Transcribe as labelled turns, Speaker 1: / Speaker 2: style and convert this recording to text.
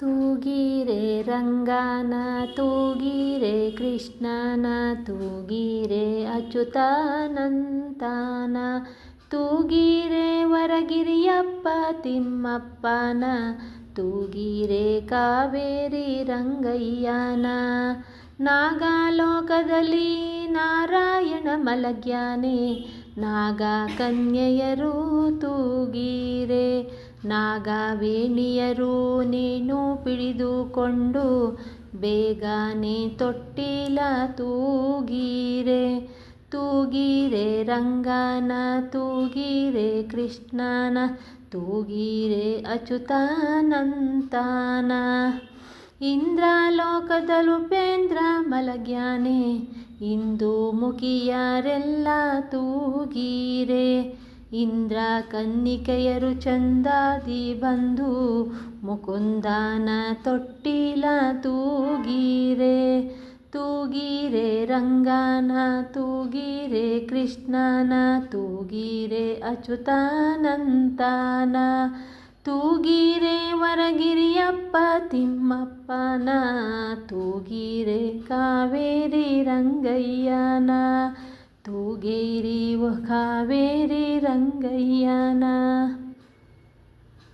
Speaker 1: ತೂಗಿರೆ ರಂಗನ, ತೂಗಿರೆ ಕೃಷ್ಣನ, ತೂಗಿರೆ ಅಚ್ಯುತಾನಂತನ, ತೂಗಿರೆ ವರಗಿರಿಯಪ್ಪ ತಿಮ್ಮಪ್ಪನ, ತೂಗಿರೆ ಕಾವೇರಿ ರಂಗಯ್ಯನ, ನಾಗಾಲೋಕದಲ್ಲಿ ನಾರಾಯಣ ಮಲಗ್ಯಾನೆ ನಾಗ ಕನ್ಯೆಯರು ತೂಗಿರೆ, ನಾಗವೇಣಿಯರು ನೀನು ಪಿಡಿದುಕೊಂಡು ಬೇಗನೆ ತೊಟ್ಟಿಲ ತೂಗಿರೆ ತೂಗಿರೆ ರಂಗನ, ತೂಗಿರೆ ಕೃಷ್ಣನ, ತೂಗಿರೆ ಅಚ್ಯುತಾನಂತನ. ಇಂದ್ರ ಲೋಕದಲುಪೇಂದ್ರ ಮಲಗ್ಯಾನೆ, ಇಂದು ಮುಖಿಯರೆಲ್ಲ ತೂಗಿರೆ. ಇಂದ್ರ ಕನ್ನಿಕೆಯರು ಚಂದಾದಿ ಬಂದು ಮುಕುಂದನ ತೊಟ್ಟಿಲ ತೂಗಿರೆ ತೂಗಿರೆ ರಂಗನ, ತೂಗಿರೆ ಕೃಷ್ಣನ, ತೂಗಿರೆ ಅಚ್ಯುತಾನಂತನ ತೂಗಿರೆ ವರಗಿರಿಯಪ್ಪ ತಿಮ್ಮಪ್ಪನ, ತೂಗಿರೆ ಕಾವೇರಿ ರಂಗಯ್ಯನ गेरि कावेरी रङ्गय्याना